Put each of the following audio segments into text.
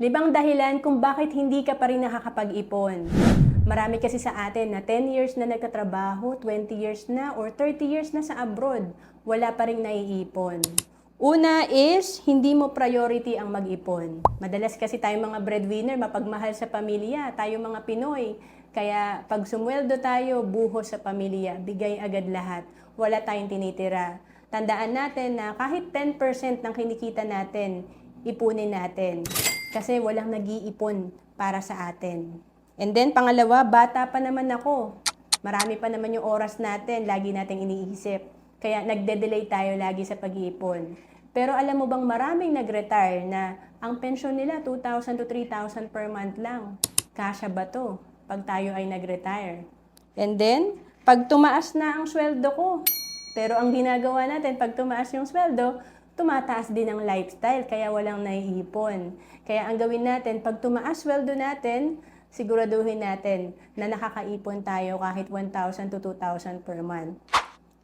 Libang dahilan kung bakit hindi ka pa rin nakakapag-ipon. Marami kasi sa atin na 10 years na nagkatrabaho, 20 years na, or 30 years na sa abroad, wala pa rin naiipon. Una is, hindi mo priority ang mag-ipon. Madalas kasi tayo mga breadwinner, mapagmahal sa pamilya, tayo mga Pinoy. Kaya pag sumweldo tayo, buhos sa pamilya, bigay agad lahat. Wala tayong tinitira. Tandaan natin na kahit 10% ng kinikita natin, ipunin natin. Kasi walang nag-iipon para sa atin. And then, pangalawa, bata pa naman ako. Marami pa naman yung oras natin, lagi nating iniisip. Kaya nagde-delay tayo lagi sa pag-iipon. Pero alam mo bang maraming nag-retire na ang pensyon nila 2,000 to 3,000 per month lang. Kasya ba to pag tayo ay nag-retire? And then, pag tumaas na ang sweldo ko, pero ang ginagawa natin, pag tumaas yung sweldo, tumataas din ang lifestyle, kaya walang naiipon. Kaya ang gawin natin, pag tumaas sweldo natin, siguraduhin natin na nakakaipon tayo kahit 1,000 to 2,000 per month.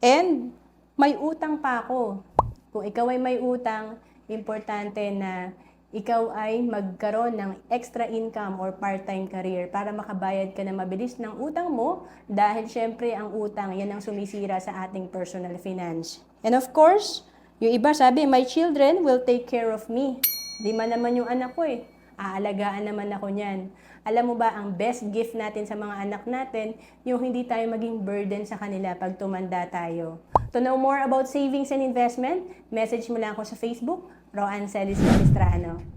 And may utang pa ako. Kung ikaw ay may utang, importante na ikaw ay magkaroon ng extra income or part-time career para makabayad ka na mabilis ng utang mo dahil syempre ang utang, yan ang sumisira sa ating personal finance. And of course, yung iba sabi, my children will take care of me. Lima naman yung anak ko eh. Aalagaan naman ako niyan. Alam mo ba, ang best gift natin sa mga anak natin, yung hindi tayo maging burden sa kanila pag tumanda tayo. To know more about savings and investment, message mo lang ako sa Facebook, Roan Celis Calistrano.